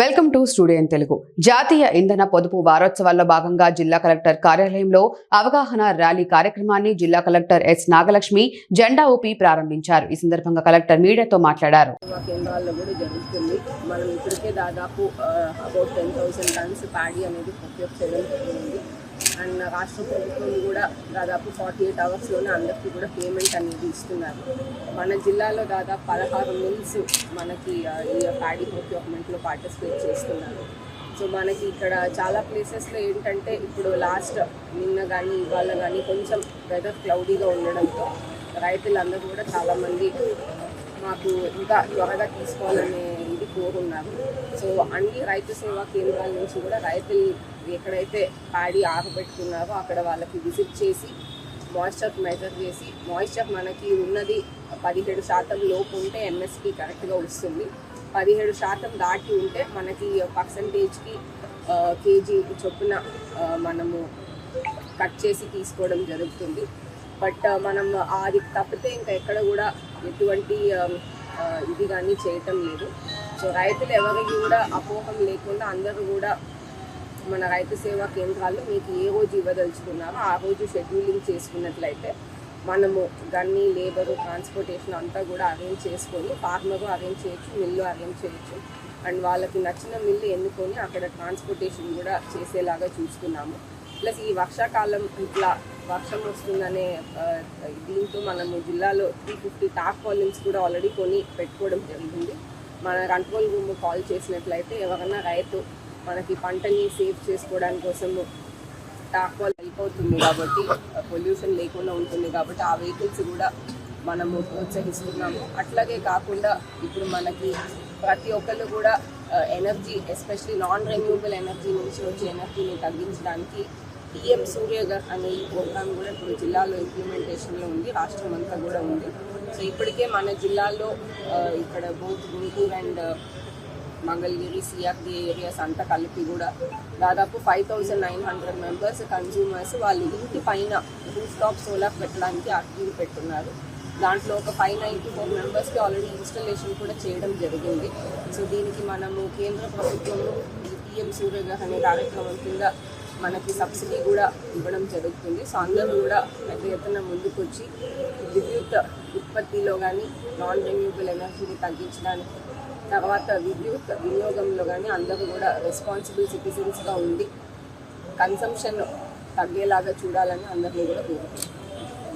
Welcome to studio in Telugu. జాతీయ ఇంధన పొదుపు వారోత్సవాల్లో భాగంగా జిల్లా కలెక్టర్ కార్యాలయంలో అవగాహన ర్యాలీ కార్యక్రమాన్ని జిల్లా కలెక్టర్ ఎస్ నాగలక్ష్మి జెండా ఊపి ప్రారంభించారు. ఈ సందర్భంగా కలెక్టర్ మీడియాతో మాట్లాడారు. కేంద్రాల్లో కూడా జరుగుతుంది. మనం ఇప్పటికే దాదాపు about ten thousand tons paddy అనేది అండ్ రాష్ట్ర ప్రభుత్వం కూడా దాదాపు ఫార్టీ ఎయిట్ అవర్స్లోనే అందరికీ కూడా పేమెంట్ అనేది ఇస్తున్నారు. మన జిల్లాలో దాదాపు పదహారు మిల్స్ మనకి ఈ ప్యాడీ ప్రొక్యూర్మెంట్లో పార్టిసిపేట్ చేస్తున్నారు. సో మనకి ఇక్కడ చాలా ప్లేసెస్లో ఏంటంటే ఇప్పుడు లాస్ట్ నిన్న కానీ ఇవాళ కానీ కొంచెం వెదర్ క్లౌడీగా ఉండడంతో రైతులందరూ కూడా చాలామంది మాకు ఇంకా త్వరగా తీసుకోవాలనే ఇది సో అన్ని రైతు సేవా కేంద్రాల నుంచి కూడా రైతులు ఎక్కడైతే పాడి ఆరబెట్టుకున్నారో అక్కడ వాళ్ళకి విజిట్ చేసి మాయిశ్చర్ మెజర్ చేసి మాయిశ్చర్ మనకి ఉన్నది పదిహేడు శాతం లోపు ఉంటే ఎంఎస్పి కరెక్ట్గా వస్తుంది. పదిహేడు శాతం దాటి ఉంటే మనకి పర్సంటేజ్కి కేజీ చొప్పున మనము కట్ చేసి తీసుకోవడం జరుగుతుంది. బట్ మనం అది తప్పితే ఇంకా ఎక్కడ కూడా ఎటువంటి ఇది కానీ చేయటం లేదు. సో రైతులు ఎవరికి కూడా అపోహం లేకుండా అందరూ కూడా మన రైతు సేవా కేంద్రాల్లో మీకు ఏ రోజు ఇవ్వదలుచుకున్నారో ఆ రోజు షెడ్యూలింగ్ చేసుకున్నట్లయితే మనము గన్ని లేబరు ట్రాన్స్పోర్టేషన్ అంతా కూడా అరేంజ్ చేసుకొని ఫార్మరు అరేంజ్ చేయొచ్చు మిల్లు అరేంజ్ చేయొచ్చు. అండ్ వాళ్ళకి నచ్చిన మిల్లు ఎన్నుకొని అక్కడ ట్రాన్స్పోర్టేషన్ కూడా చేసేలాగా చూసుకున్నాము. ప్లస్ ఈ వర్షాకాలం ఇట్లా వర్షం వస్తుందనే దీంతో మనము జిల్లాలో త్రీ ఫిఫ్టీ టాప్ వాల్యూమ్స్ కూడా ఆల్రెడీ కొని పెట్టుకోవడం జరిగింది. మన కంట్రోల్ రూమ్ కాల్ చేసినట్లయితే ఎవరైనా రైతు మనకి పంటని సేవ్ చేసుకోవడానికి కోసము టాక్వాల్ హెల్ప్ అవుతుంది కాబట్టి పొల్యూషన్ లేకుండా ఉంటుంది కాబట్టి ఆ వెహికల్స్ కూడా మనము ప్రోత్సహిస్తున్నాము. అట్లాగే కాకుండా ఇప్పుడు మనకి ప్రతి ఒక్కళ్ళు కూడా energy especially non renewable energy నుంచి వచ్చే ఎనర్జీని తగ్గించడానికి పిఎం సూర్యగర్ అనే ఈ ప్రోగ్రామ్ కూడా ఇప్పుడు జిల్లాలో ఇంప్లిమెంటేషన్లో ఉంది రాష్ట్రం అంతా కూడా ఉంది. సో ఇప్పటికే మన జిల్లాలో ఇక్కడ both Guntur and Mangalagiri CRD areas అంతా కలిపి కూడా దాదాపు five thousand nine hundred members consumers వాళ్ళు ఇంటి పైన రూఫ్ టాప్ సోలార్ పెట్టడానికి అర్జీ పెట్టున్నారు. దాంట్లో ఒక ఫైవ్ నైంటీ ఫోర్ మెంబర్స్కి ఆల్రెడీ ఇన్స్టలేషన్ కూడా చేయడం జరిగింది. సో దీనికి మనము కేంద్ర ప్రభుత్వము పిఎం సూర్యగ్రహ అనే కార్యక్రమం కింద మనకి సబ్సిడీ కూడా ఇవ్వడం జరుగుతుంది. సో అందరూ కూడా పెద్ద ఎత్తున ముందుకొచ్చి విద్యుత్ ఉత్పత్తిలో కానీ నాన్ రెన్యూబుల్ ఎనర్జీని తగ్గించడానికి తర్వాత విద్యుత్ వినియోగంలో కానీ అందరూ కూడా రెస్పాన్సిబుల్ సిటిజన్స్గా ఉండి కన్సంప్షన్ తగ్గేలాగా చూడాలని అందరినీ కూడా కోరుకుంటున్నాను